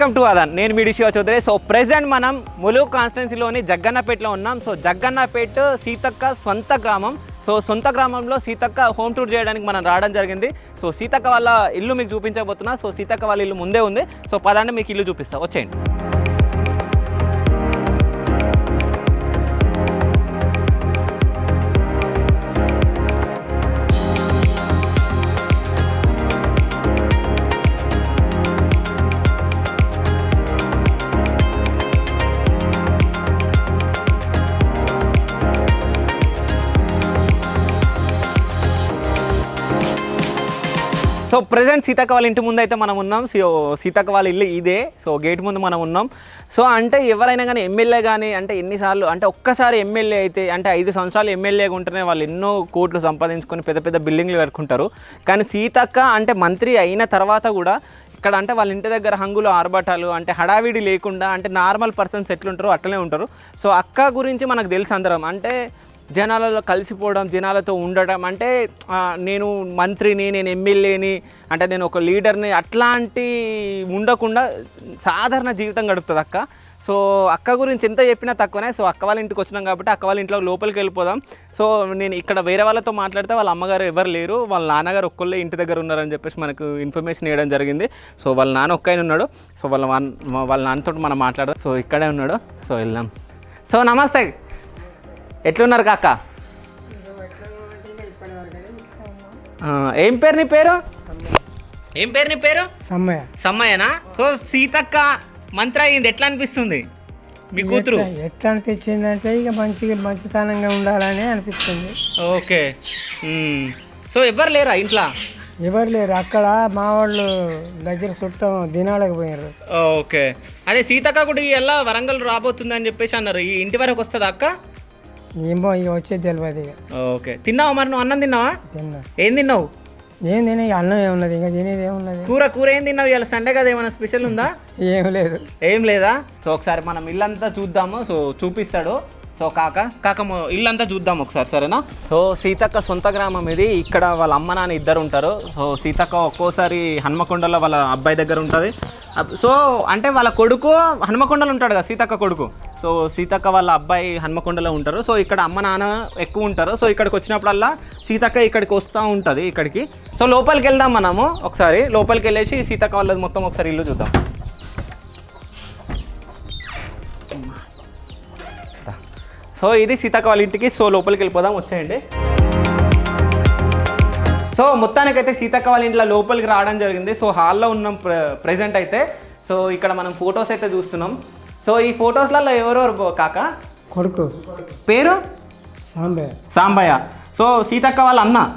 Welcome to అదన్ నేను మీ డిషివా చౌదరి. సో ప్రెసెంట్ మనం ములుగు కాన్స్టిట్యున్సీలోని జగ్గన్నపేటలో ఉన్నాం. సో జగ్గన్నపేట సీతక్క సొంత గ్రామం. సో సొంత గ్రామంలో సీతక్క హోమ్ టూర్ చేయడానికి మనం రావడం జరిగింది. సో సీతక్క వాళ్ళ ఇల్లు మీకు చూపించబోతున్నా. సో సీతక్క వాళ్ళ ఇల్లు ముందే ఉంది. సో పదండి మీకు ఇల్లు చూపిస్తా. వచ్చేయండి. సో ప్రజెంట్ సీతక్క వాళ్ళ ఇంటి ముందు అయితే మనం ఉన్నాం. సో సీతక్క వాళ్ళ ఇల్లు ఇదే. సో గేట్ ముందు మనం ఉన్నాం. సో అంటే ఎవరైనా కానీ ఎమ్మెల్యే కానీ అంటే ఎన్నిసార్లు అంటే ఒక్కసారి ఎమ్మెల్యే అయితే అంటే ఐదు సంవత్సరాలు ఎమ్మెల్యేగా ఉంటేనే వాళ్ళు ఎన్నో కోట్లు సంపాదించుకొని పెద్ద పెద్ద బిల్డింగ్లు కట్టుకుంటారు. కానీ సీతక్క అంటే మంత్రి అయిన తర్వాత కూడా ఇక్కడ అంటే వాళ్ళ ఇంటి దగ్గర హంగులు ఆర్భటాలు అంటే హడావిడి లేకుండా అంటే నార్మల్ పర్సన్స్ ఎట్లుంటారో అట్లనే ఉంటారు. సో అక్క గురించి మనకు తెలుసు అందరం. అంటే జనాలలో కలిసిపోవడం జనాలతో ఉండడం అంటే నేను మంత్రిని నేను ఎమ్మెల్యేని అంటే నేను ఒక లీడర్ని అట్లాంటి ఉండకుండా సాధారణ జీవితం గడుపుతుంది అక్క. సో అక్క గురించి ఎంత చెప్పినా తక్కువనే. సో అక్క వాళ్ళ ఇంటికి వచ్చినాం కాబట్టి అక్క వాళ్ళ ఇంట్లో లోపలికి వెళ్ళిపోదాం. సో నేను ఇక్కడ వేరే వాళ్ళతో మాట్లాడితే వాళ్ళ అమ్మగారు ఎవరు లేరు. వాళ్ళ నాన్నగారు ఒక్కళ్ళే ఇంటి దగ్గర ఉన్నారని చెప్పేసి మనకు ఇన్ఫర్మేషన్ ఇవ్వడం జరిగింది. సో వాళ్ళ నాన్న ఒక్కైన ఉన్నాడు. సో వాళ్ళ వాళ్ళ నాన్నతో మనం మాట్లాడదాం. సో ఇక్కడే ఉన్నాడు. సో వెళ్దాం. సో నమస్తే. ఎట్లున్నారు కాక? ఆ, ఏం పేరు నీ పేరు? ఏం పేరు నీ పేరు? సమ్మయ్య. సమ్మయ్యనా? సో సీతక్క మంత్రి అయింది ఎట్లా అనిపిస్తుంది? మీ కూతురు? ఎట్లా- ఎట్లా అనిపించిందంటే ఇక మంచిగా మంచితనంగా ఉండాలని అనిపిస్తుంది. ఓకే. సో ఎవరు లేరా ఇంట్లో? ఎవరు లేరు అక్కడ మా వాళ్ళు దగ్గర చుట్టం దినాలకు పోయారు ఓకే. అదే సీతక్క కూడా ఎలా వరంగల్ రాబోతుంది అని చెప్పేసి అన్నారు. ఈ ఇంటి వరకు వస్తుందా అక్క? ఏమో ఇక వచ్చేది తెలియదు ఇక. ఓకే. తిన్నావా మరి నువ్వు? అన్నం తిన్నావా? తిన్నా. ఏం తిన్నావు? ఏం తినే అన్నం ఏమున్నది? ఇంకా తినేది ఏమున్నది? కూర కూర ఏం తిన్నావు ఇవాళ? సండే కదా ఏమైనా స్పెషల్ ఉందా? ఏం లేదు. ఏం లేదా? సో ఒకసారి మనం ఇల్లంతా చూద్దాము. సో చూపిస్తాడు. సో కాక కాక ఇల్లంతా చూద్దాం ఒకసారి సరేనా? సో సీతక్క సొంత గ్రామం ఇది. ఇక్కడ వాళ్ళ అమ్మ నాన్న ఇద్దరు ఉంటారు. సో సీతక్క ఒక్కోసారి హన్మకొండలో వాళ్ళ అబ్బాయి దగ్గర ఉంటుంది. సో అంటే వాళ్ళ కొడుకు హన్మకొండలో ఉంటాడు కదా సీతక్క కొడుకు? సో సీతక్క వాళ్ళ అబ్బాయి హన్మకొండలో ఉంటారు. సో ఇక్కడ అమ్మ నాన్న ఎక్కువ ఉంటారు. సో ఇక్కడికి వచ్చినప్పుడల్లా సీతక్క ఇక్కడికి వస్తూ ఉంటుంది ఇక్కడికి. సో లోపలికి వెళ్దాం మనము ఒకసారి. లోపలికి వెళ్ళేసి సీతక్క వాళ్ళది మొత్తం ఒకసారి ఇల్లు చూద్దాం. సో ఇది సీతక్క వాళ్ళ ఇంటికి. సో లోపలికి వెళ్ళిపోదాం. వచ్చేయండి. సో మొత్తానికైతే సీతక్క వాళ్ళ ఇంట్లో లోపలికి రావడం జరిగింది. సో హాల్లో ఉన్నాం ప్ర అయితే. సో ఇక్కడ మనం ఫొటోస్ అయితే చూస్తున్నాం. సో ఈ ఫొటోస్లలో ఎవరెవరు కాక? కొడుకు. పేరు? సాంబయ్య. సాంబయ్య. సో సీతక్క వాళ్ళ అన్న.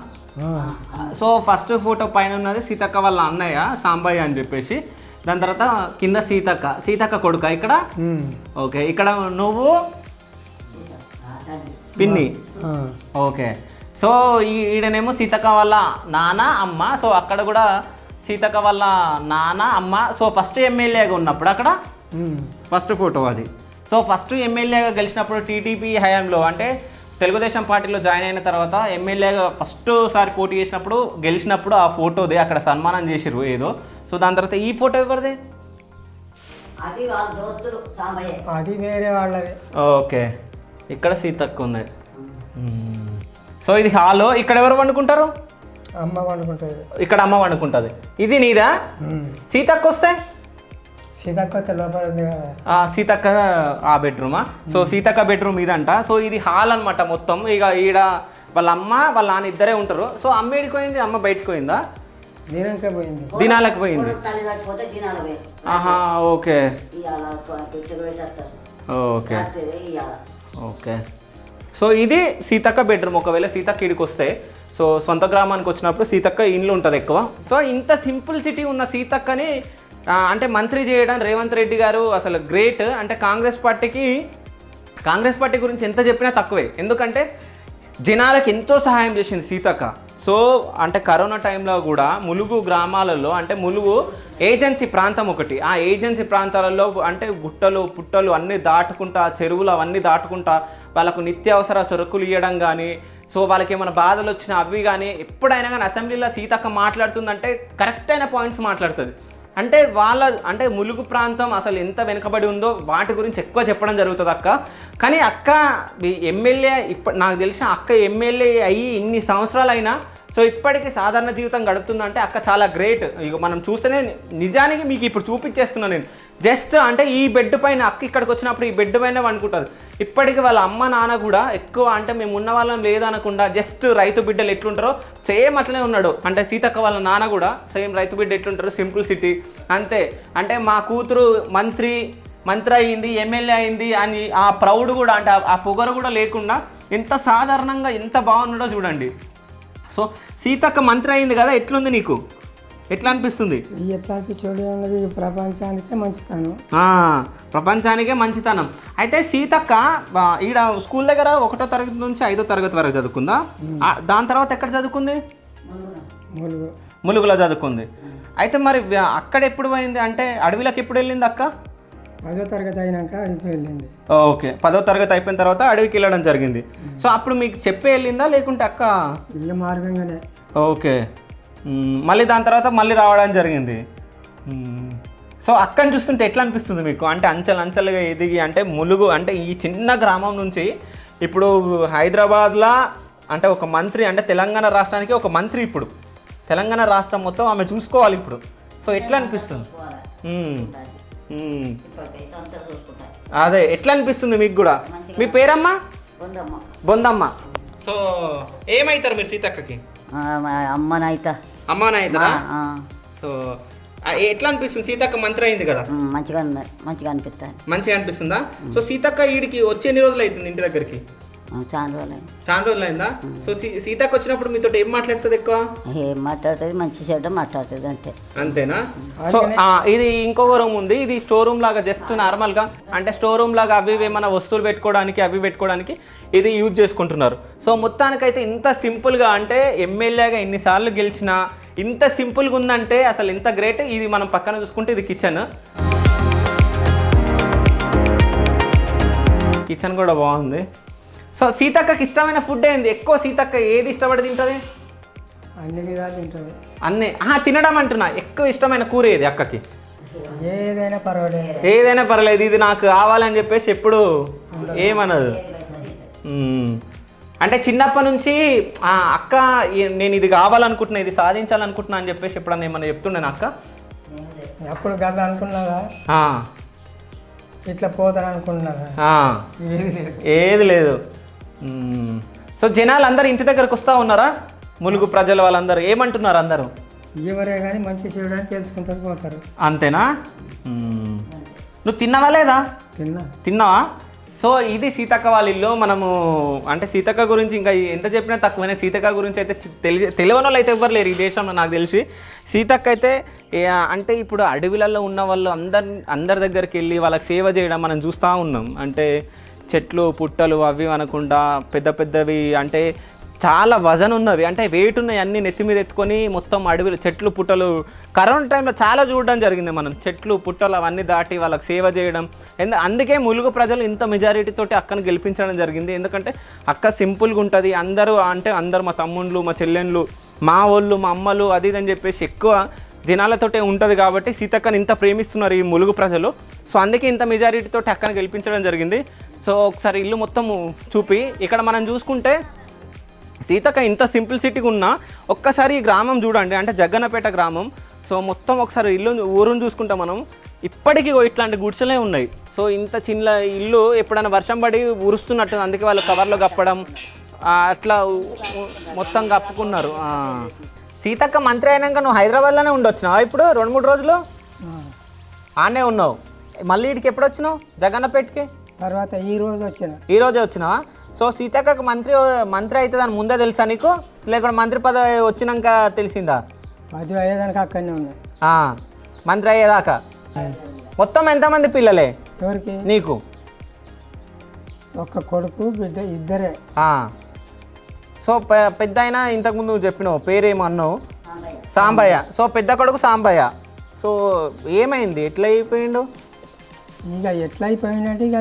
సో ఫస్ట్ ఫోటో పైన ఉన్నది సీతక్క వాళ్ళ అన్నయ్య సాంబయ్య అని చెప్పేసి. దాని తర్వాత కింద సీతక్క. సీతక్క కొడుక ఇక్కడ. ఓకే ఇక్కడ నువ్వు? పిన్ని. ఓకే. సో ఈ- ఈడనేమో సీతక్క వాళ్ళ నాన్న అమ్మ. సో అక్కడ కూడా సీతక్క వాళ్ళ నాన్న అమ్మ. సో ఫస్ట్ ఎమ్మెల్యేగా ఉన్నప్పుడు అక్కడ. ఫస్ట్ ఫోటో అది. సో ఫస్ట్ ఎమ్మెల్యేగా గెలిచినప్పుడు టీడీపీ హయాంలో అంటే తెలుగుదేశం పార్టీలో జాయిన్ అయిన తర్వాత ఎమ్మెల్యేగా ఫస్ట్ సారి పోటీ చేసినప్పుడు గెలిచినప్పుడు ఆ ఫోటోది అక్కడ సన్మానం చేసిర్రు ఏదో. సో దాని తర్వాత ఈ ఫోటో ఎవరిది? అది వేరే వాళ్ళది. ఓకే. ఇక్కడ సీతక్క ఉన్నది మ్మ్. సో ఇది హాలో ఇక్కడ ఎవరు వండుకుంటారు? అమ్మ వండుకుంటుంది. ఇక్కడ అమ్మ వండుకుంటుంది. ఇది నీదా. సీతక్క వస్తే? సీతక్క ఆ, సీతక్క ఆ బెడ్రూమా సో సీతక్క బెడ్రూమ్ ఇదంట. సో ఇది హాల్ అన్నమాట మొత్తం. ఇక ఈడ వాళ్ళ అమ్మ వాళ్ళ నాన్న ఇద్దరే ఉంటారు. సో అమ్మ ఏడికి పోయింది? అమ్మ బయటకు పోయిందా? దినంకే పోయింది. దినాలకు పోయింది. ఆహా ఓకే. ఓకే. ఓకే. సో ఇది సీతక్క బెడ్రూమ్ ఒకవేళ సీతక్క ఇడికి వస్తే సో సొంత గ్రామానికి వచ్చినప్పుడు సీతక్క ఇండ్లు ఉంటుంది ఎక్కువ. సో ఇంత సింపుల్ సిటీ ఉన్న సీతక్కని అంటే మంత్రి చేయడం రేవంత్ రెడ్డి గారు అసలు గ్రేట్. అంటే కాంగ్రెస్ పార్టీకి కాంగ్రెస్ పార్టీ గురించి ఎంత చెప్పినా తక్కువే. ఎందుకంటే జనాలకు ఎంతో సహాయం చేసింది సీతక్క. సో అంటే కరోనా టైంలో కూడా ములుగు గ్రామాలలో అంటే ములుగు ఏజెన్సీ ప్రాంతం ఒకటి. ఆ ఏజెన్సీ ప్రాంతాలలో అంటే గుట్టలు పుట్టలు అన్నీ దాటుకుంటా చెరువులు అవన్నీ దాటుకుంటా వాళ్ళకు నిత్యావసర సరుకులు ఇవ్వడం కానీ సో వాళ్ళకి ఏమైనా బాధలు వచ్చినా అవి కానీ ఎప్పుడైనా కానీ అసెంబ్లీలో సీతక్క మాట్లాడుతుందంటే కరెక్ట్ అయిన పాయింట్స్ మాట్లాడుతుంది. అంటే వాళ్ళ అంటే ములుగు ప్రాంతం అసలు ఎంత వెనుకబడి ఉందో వాటి గురించి ఎక్కువ చెప్పడం జరుగుతుంది అక్క. కానీ అక్క ఎమ్మెల్యే ఇప్ప నాకు తెలిసిన అక్క ఎమ్మెల్యే అయ్యి ఇన్ని సంవత్సరాలైనా సో ఇప్పటికీ సాధారణ జీవితం గడుపుతుందంటే అక్క చాలా గ్రేట్. ఇక మనం చూస్తేనే నిజానికి మీకు ఇప్పుడు చూపించేస్తున్నాను నేను. జస్ట్ అంటే ఈ బెడ్ పైన అక్క ఇక్కడికి వచ్చినప్పుడు ఈ బెడ్ పైన అనుకుంటుంది ఇప్పటికి వాళ్ళ అమ్మ నాన్న కూడా ఎక్కువ అంటే మేము ఉన్న వాళ్ళం లేదనకుండా జస్ట్ రైతు బిడ్డలు ఎట్లుంటారో సేమ్ అట్లనే ఉన్నాడు. అంటే సీతక్క వాళ్ళ నాన్న కూడా సేమ్ రైతు బిడ్డ ఎట్లుంటారు సింపుల్ సిటీ. అంతే. అంటే మా కూతురు మంత్రి మంత్రి అయింది ఎమ్మెల్యే అయింది అని ఆ ప్రౌడ్ కూడా అంటే ఆ పొగరు కూడా లేకుండా ఎంత సాధారణంగా ఎంత బాగున్నాడో చూడండి. సో సీతక్క మంత్రి అయింది కదా ఎట్లుంది నీకు? ఎట్లా అనిపిస్తుంది? ఈ ఎట్లాంటి చెడు ఉన్నది ఈ ప్రపంచానికే మంచితనం. ప్రపంచానికే మంచితనం. అయితే సీతక్క ఈడ స్కూల్ దగ్గర ఒకటో తరగతి నుంచి ఐదో తరగతి వరకు చదువుకుందా? దాని తర్వాత ఎక్కడ చదువుకుంది? మూలుగు. ములుగులో చదువుకుంది. అయితే మరి అక్కడ ఎప్పుడు పోయింది? అంటే అడవిలోకి ఎప్పుడు వెళ్ళింది అక్క? పదో తరగతి అయినాక అడిగి వెళ్ళింది. ఓకే. పదో తరగతి అయిపోయిన తర్వాత అడవికి వెళ్ళడం జరిగింది. సో అప్పుడు మీకు చెప్పే వెళ్ళిందా? లేకుంటే అక్క? ఇక మార్గంగానే. ఓకే. మళ్ళీ దాని తర్వాత మళ్ళీ రావడం జరిగింది. సో అక్కని చూస్తుంటే ఎట్లా అనిపిస్తుంది మీకు? అంటే అంచెలు అంచెలుగా ఎదిగి అంటే ములుగు అంటే ఈ చిన్న గ్రామం నుంచి ఇప్పుడు హైదరాబాద్లా అంటే ఒక మంత్రి అంటే తెలంగాణ రాష్ట్రానికి ఒక మంత్రి ఇప్పుడు. తెలంగాణ రాష్ట్రం మొత్తం ఆమె చూసుకోవాలి ఇప్పుడు. సో ఎట్లా అనిపిస్తుంది. అది. ఎట్లా అనిపిస్తుంది మీకు కూడా? మీ పేరమ్మా? బొందమ్మ. సో ఏమవుతారు మీరు సీతక్కకి? అమ్మనైతా అమ్మానవుతారా సో ఆ, ఎట్లా అనిపిస్తుంది? సీతక్క మంత్రి అయింది కదా? మంచిగా మంచిగా అనిపిస్తాను మంచిగా అనిపిస్తుందా? సో సీతక్క ఈడికి వచ్చి ఎన్ని రోజులు అవుతుంది ఇంటి దగ్గరికి? చాలా రోజులు చాలా రోజులు అయిందా సో సీ- సీతక్క వచ్చినప్పుడు మీతో ఏం మాట్లాడుతుంది ఎక్కువ? ఏం మాట్లాడుతుంది మంచి చెడ్డ మాట్లాడుతుంది అంతే. అంతేనా? సో ఇది ఇంకొక రూమ్ ఉంది. ఇది స్టోర్ రూమ్ లాగా జస్ట్ నార్మల్గా అంటే స్టోర్ రూమ్ లాగా అవి ఇవి ఏమైనా వస్తువులు పెట్టుకోవడానికి అవి పెట్టుకోవడానికి ఇది యూజ్ చేసుకుంటున్నారు. సో మొత్తానికైతే ఇంత సింపుల్గా అంటే ఎమ్మెల్యేగా ఎన్నిసార్లు గెలిచినా ఇంత సింపుల్గా ఉందంటే అసలు ఇంత గ్రేట్ ఇది మనం పక్కన చూసుకుంటే ఇది కిచెన్ కిచెన్ కూడా బాగుంది. సో సీతక్కకి ఇష్టమైన ఫుడ్ ఏంది? ఎక్కువ సీతక్క ఏది ఇష్టపడి తింటుంది? అన్ని విధాలు తింటుంది. అన్నీ. తినడం అంటున్నా. ఎక్కువ ఇష్టమైన కూర ఏది అక్కకి? ఏదైనా పర్వాలేదు. ఏదైనా పర్లేదు ఇది నాకు కావాలని చెప్పేసి ఎప్పుడు ఏమనదు. అంటే చిన్నప్పటి నుంచి ఆ, అక్క నేను ఇది కావాలనుకుంటున్నా ఇది సాధించాలనుకుంటున్నా అని చెప్పేసి ఎప్పుడన్నా ఏమన్నా చెప్తుండేనా అక్క? అప్పుడు గల్ల అనుకున్నావా? ఆ, ఇట్లా పోతాను అనుకున్నావా ఆ, ఏది లేదు. ఏది లేదు. మ్మ్. సో జనాలు అందరు ఇంటి దగ్గరకు వస్తూ ఉన్నారా? ములుగు ప్రజలు వాళ్ళందరూ ఏమంటున్నారు అందరూ? ఎవరే కానీ మంచి చెడు అని తెలుసుకుంటారు పోతారు. అంతేనా. నువ్వు తిన్నావా లేదా? తిన్నా. తిన్నావా? సో ఇది సీతక్క వాళ్ళ ఇల్లు మనము అంటే సీతక్క గురించి ఇంకా ఎంత చెప్పినా తక్కువనే. సీతక్క గురించి అయితే తెలిసి తెలియని వాళ్ళు అయితే ఎవ్వరు లేరు ఈ దేశంలో నాకు తెలిసి. సీతక్క అయితే అంటే ఇప్పుడు అడవిలలో ఉన్న వాళ్ళు అందరి అందరి దగ్గరికి వెళ్ళి వాళ్ళకి సేవ చేయడం మనం చూస్తూ ఉన్నాం. అంటే చెట్లు పుట్టలు అవి అనకుండా పెద్ద పెద్దవి అంటే చాలా వజన్ ఉన్నవి. అంటే వెయిట్ ఉన్నాయి అన్ని నెత్తి మీద ఎత్తుకొని మొత్తం అడవిలు చెట్లు పుట్టలు. కరోనా టైంలో చాలా చూడడం జరిగింది మనం. చెట్లు పుట్టలు అవన్నీ దాటి వాళ్ళకి సేవ చేయడం. ఎందు అందుకే ములుగు ప్రజలు ఇంత మెజారిటీ తోటి అక్కను గెలిపించడం జరిగింది. ఎందుకంటే అక్క సింపుల్గా ఉంటుంది. అందరూ అంటే అందరు మా తమ్ముళ్ళు మా చెల్లెళ్ళు మా వాళ్ళు మా అమ్మలు అది ఇది అని చెప్పేసి ఎక్కువ జనాలతోటే ఉంటుంది కాబట్టి సీతక్కని ఇంత ప్రేమిస్తున్నారు ఈ ములుగు ప్రజలు. సో అందుకే ఇంత మెజారిటీతో అక్కను గెలిపించడం జరిగింది. సో ఒకసారి ఇల్లు మొత్తము చూపి ఇక్కడ మనం చూసుకుంటే సీతక్క ఇంత సింప్లిసిటీగా ఉన్నా ఒక్కసారి ఈ గ్రామం చూడండి అంటే జగ్గన్నపేట గ్రామం. సో మొత్తం ఒకసారి ఇల్లు ఊరుని చూసుకుంటే మనం. ఇప్పటికీ ఇట్లాంటి గుడిసెలే ఉన్నాయి. సో ఇంత చిన్న ఇల్లు ఎప్పుడైనా వర్షం పడి ఉరుస్తున్నట్టు అందుకే వాళ్ళు కవర్లో కప్పడం అట్లా మొత్తం కప్పుకున్నారు. సీతక్క మంత్రి అయినాక నువ్వు హైదరాబాద్లోనే ఉండొచ్చినావా ఇప్పుడు? రెండు మూడు రోజులు. ఆనే ఉన్నావు. మళ్ళీ ఇక్కడికి ఎప్పుడు వచ్చినావు జగన్నపేటకి? తర్వాత ఈ రోజు వచ్చిన. ఈ రోజే వచ్చినావా? సో సీతక్కకు మంత్రి మంత్రి అవుతుందని ముందే తెలుసా నీకు? లేకుంటే మంత్రి పదవి వచ్చినాక తెలిసిందా? పది అయ్యేదానికి అక్కడనే ఆ, మంత్రి అయ్యేదాకా? మొత్తం ఎంతమంది పిల్లలే? ఎవరికి? నీకు? ఒక్క కొడుకు బిడ్డ ఇద్దరే. సో పెద్ద అయినా ఇంతకుముందు నువ్వు చెప్పినావు పేరేమో అన్నావు? సాంబయ్య. సో పెద్ద కొడుకు సాంబయ్య. సో ఏమైంది? ఎట్లా అయిపోయిండు? ఇక ఎట్లా అయిపోయిందంటే ఇక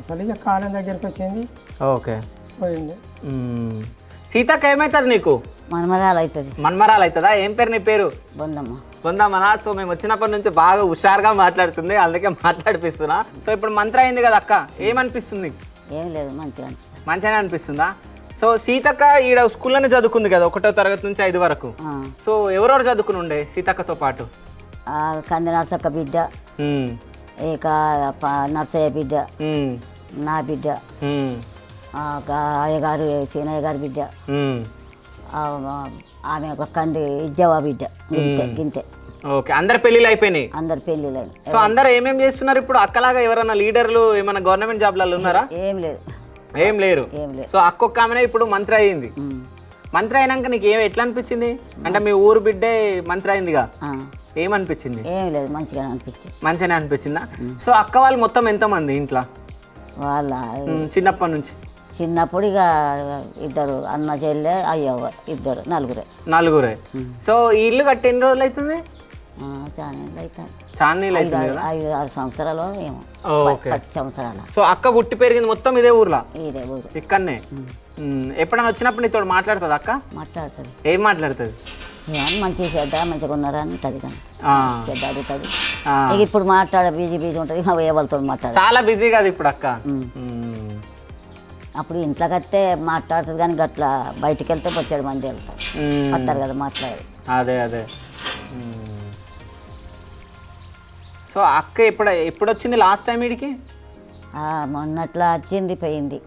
అసలు ఇక కాలం దగ్గరికి వచ్చింది. ఓకే. పోయింది. సీతక్క ఏమవుతుంది నీకు? మనమరాలు అవుతుంది మన్మరాలు అవుతుందా ఏం పేరు నీ పేరు? బొందమ్మ. పొందామనా సో మేము వచ్చినప్పటి నుంచి బాగా హుషారుగా మాట్లాడుతుంది అందుకే మాట్లాడిపిస్తున్నా. సో ఇప్పుడు మంత్ర అయింది కదా అక్క ఏమనిపిస్తుంది ఏం లేదు మంచిగా అనిపిస్తుంది మంచిగానే అనిపిస్తుందా? సో సీతక్క ఈడ స్కూల్లోనే చదువుకుంది కదా ఒకటో తరగతి నుంచి ఐదు వరకు. సో ఎవరెవరు చదువుకుని ఉండే సీతక్కతో పాటు? ఆ కంది నర్సక్క బిడ్డ. ఇక నర్సయ్య బిడ్డ. నా బిడ్డ. ఉమ్, ఆ గా- అయ్యగారు సీనయ్య గారి బిడ్డ. ఆమె ఒక కంది ఇజ్జవా బిడ్డ. గింతే గింతే. ఓకే అందరి పెళ్ళిళ్ళు అయిపోయినాయి? అందరు పెళ్ళిళ్ళని సో అందరు ఏమేం చేస్తున్నారు ఇప్పుడు? అక్కలాగా ఎవరైనా లీడర్లు ఏమైనా గవర్నమెంట్ జాబ్లలో ఉన్నారా? ఏం లేదు. ఏం లేరు. సో అక్కొక్క ఆమెనే ఇప్పుడు మంత్రి అయింది. మంత్రి అయినాక నీకు ఏం ఎట్లా అనిపించింది? అంటే మీ ఊరు బిడ్డే మంత్రి అయిందిగా. ఏమనిపించింది ఏం లేదు మంచిగా అనిపించింది. మంచిగానే అనిపించిందా? సో అక్క వాళ్ళు మొత్తం ఎంతమంది ఇంట్లో? వాళ్ళ చిన్నప్పటి నుంచి. చిన్నప్పుడు ఇక ఇద్దరు అన్న చెల్లె అయ్యవ్వ ఇద్దరు నలుగురే. నలుగురే. సో ఈ ఇల్లు కట్టి ఎన్ని రోజులు అవుతుంది ఐదు ఆరు సంవత్సరాలు ఏమో. పది సంవత్సరాల. సో అక్క పుట్టి పెరిగింది మొత్తం ఇదే ఊర్లో? ఇదే ఊరు. ఇక్కడనే? ఎప్పుడైనా వచ్చినప్పుడు నీతో మాట్లాడుతుంది అక్క? మాట్లాడుతుంది. ఏం మాట్లాడుతుంది? మంచిగా చేద్దా మంచిగా ఉన్నారా అని ఆ, చేద్దా అడుగుతుంది. ఇక ఇప్పుడు మాట్లాడ బీజీ బీజీ ఉంటుంది. ఎవరితో మాట్లాడ? చాలా బిజీ కాదు ఇప్పుడు అక్క. అప్పుడు ఇంట్లోకి వస్తే మాట్లాడుతుంది కానీ గట్ల బయటికి వెళ్తే వచ్చాడు మంది వెళ్తారు. వస్తారు కదా మాట్లాడేది. అదే అదే. సో అక్క ఎప్పుడు ఎప్పుడు వచ్చింది లాస్ట్ టైం వీడికి మొన్నట్లా వచ్చింది పోయింది.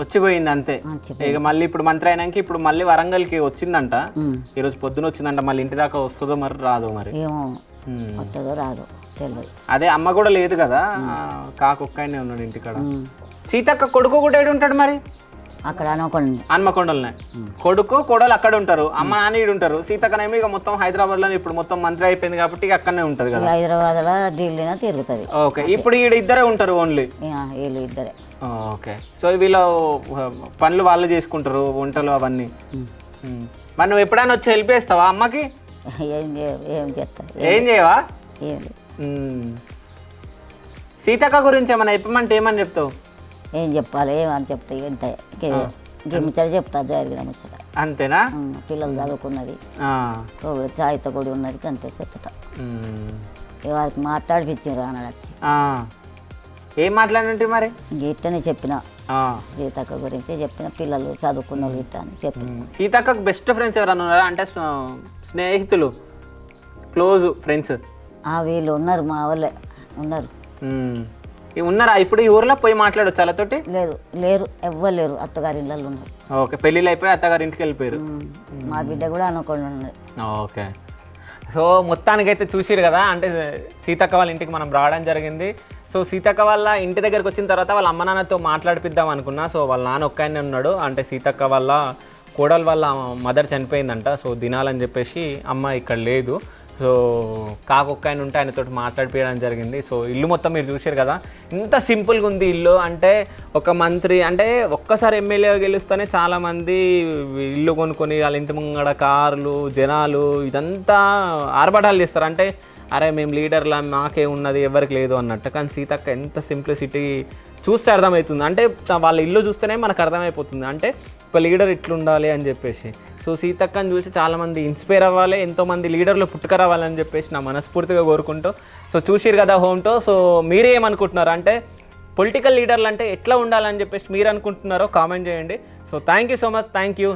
వచ్చిపోయింది అంతే ఇక మళ్ళీ ఇప్పుడు మంత్రి అయినాక ఇప్పుడు మళ్ళీ వరంగల్కి వచ్చిందంట. ఉమ్. ఈరోజు పొద్దున వచ్చిందంట మళ్ళీ ఇంటి దాకా వస్తుందో మరి రాదో మరి. ఏమో ఉమ్. వస్తుందో రాదో తెలియదు అదే అమ్మ కూడా లేదు కదా. కాకొక్కనే ఉన్నాడు ఇంటికాడ. సీతక్క కొడుకు కూడా ఏడు ఉంటాడు మరి? అక్కడ అనుకోండి. హన్మకొండలనే. కొడుకు కోడలు అక్కడ ఉంటారు. అమ్మ నాన్న ఈడు ఉంటారు. సీతక్కనేమో ఇక మొత్తం హైదరాబాద్లో ఇప్పుడు మొత్తం మంత్రి అయిపోయింది కాబట్టి ఇక అక్కడనే ఉంటుంది కదా. హైదరాబాద్లో ఢిల్లీనా తిరుగుతుంది. ఓకే. ఇప్పుడు ఈడ ఇద్దరే ఉంటారు ఓన్లీ? వీళ్ళు ఇద్దరే. ఓకే. సో వీళ్ళ పనులు వాళ్ళు చేసుకుంటారు వంటలు అవన్నీ. నువ్వు ఎప్పుడైనా వచ్చి హెల్ప్ చేస్తావా అమ్మకి? ఏం ఏం చేస్తారు ఏం చేయవా. సీతక్క గురించి ఏమన్నా చెప్పమంటే ఏమని చెప్తావు? ఏం చెప్పాలి ఏమని చెప్తా ఎంత ముచ్చట చెప్తా జరిగిన ముచ్చట. అంతేనా? పిల్లలు చదువుకున్నది. చాయ్తో కూడి ఉన్నది అంతే చెప్తా ఉమ్. వారికి మాట్లాడిపించారు అన్నాడు వచ్చి. ఏం మాట్లాడినట్టు మరి? గిట్టనే చెప్పిన. సీతక్క గురించి చెప్పిన పిల్లలు చదువుకున్న గిట్ట అని చెప్పిన. సీతక్కకు బెస్ట్ ఫ్రెండ్స్ ఎవరన్నా ఉన్నారా? అంటే స్నేహితులు. క్లోజ్ ఫ్రెండ్స్ ఆ వీళ్ళు ఉన్నారు మా వాళ్ళే ఉన్నారు. ఉన్నారా? ఇప్పుడు ఈ ఊర్లో పోయి మాట్లాడొచ్చు వాళ్ళతోటి? లేదు లేరు ఎవ్వరు లేరు. అత్తగారి ఇళ్ళల్లో ఉన్నారు. ఓకే పెళ్ళిళ్ళు అయిపోయి అత్తగారి ఇంటికి వెళ్ళిపోయారు. ఉమ్, మా బిడ్డ కూడా అనుకోండి ఉన్నది. ఓకే. సో మొత్తానికైతే చూసిరు కదా అంటే సీతక్క వాళ్ళ ఇంటికి మనం రావడం జరిగింది. సో సీతక్క వాళ్ళ ఇంటి దగ్గరికి వచ్చిన తర్వాత వాళ్ళ అమ్మ నాన్నతో మాట్లాడిపిద్దాం అనుకున్నా. సో వాళ్ళ నాన్న ఒక్కనే ఉన్నాడు. అంటే సీతక్క వాళ్ళ కోడలు వాళ్ళ మదర్ చనిపోయిందంట. సో దినాలని చెప్పేసి అమ్మ ఇక్కడ లేదు. సో కాకొక్క ఆయన ఉంటే ఆయనతో మాట్లాడిపించడం జరిగింది. సో ఇల్లు మొత్తం మీరు చూసారు కదా ఇంత సింపుల్గా ఉంది ఇల్లు. అంటే ఒక మంత్రి అంటే ఒక్కసారి ఎమ్మెల్యే గెలుస్తూనే చాలామంది ఇల్లు కొనుక్కొని వాళ్ళ ఇంటి ముంగడ కార్లు జనాలు ఇదంతా ఆర్భటాలు చేస్తారు. అంటే అరే మేము లీడర్లా మాకే ఉన్నది ఎవరికి లేదు అన్నట్టు. కానీ సీతక్క ఎంత సింప్లిసిటీ చూస్తే అర్థమవుతుంది. అంటే వాళ్ళ ఇల్లు చూస్తేనే మనకు అర్థమైపోతుంది. అంటే ఒక లీడర్ ఇట్లుండాలి అని చెప్పేసి. సో సీతక్కని చూసి చాలామంది ఇన్స్పైర్ అవ్వాలి ఎంతోమంది లీడర్లు పుట్టుకరావాలని చెప్పేసి నా మనస్ఫూర్తిగా కోరుకుంటూ. సో చూసిరు కదా హోమ్టో సో మీరే ఏమనుకుంటున్నారు? అంటే పొలిటికల్ లీడర్లు అంటే ఎట్లా ఉండాలని చెప్పేసి మీరు అనుకుంటున్నారో కామెంట్ చేయండి. So thank you so much thank you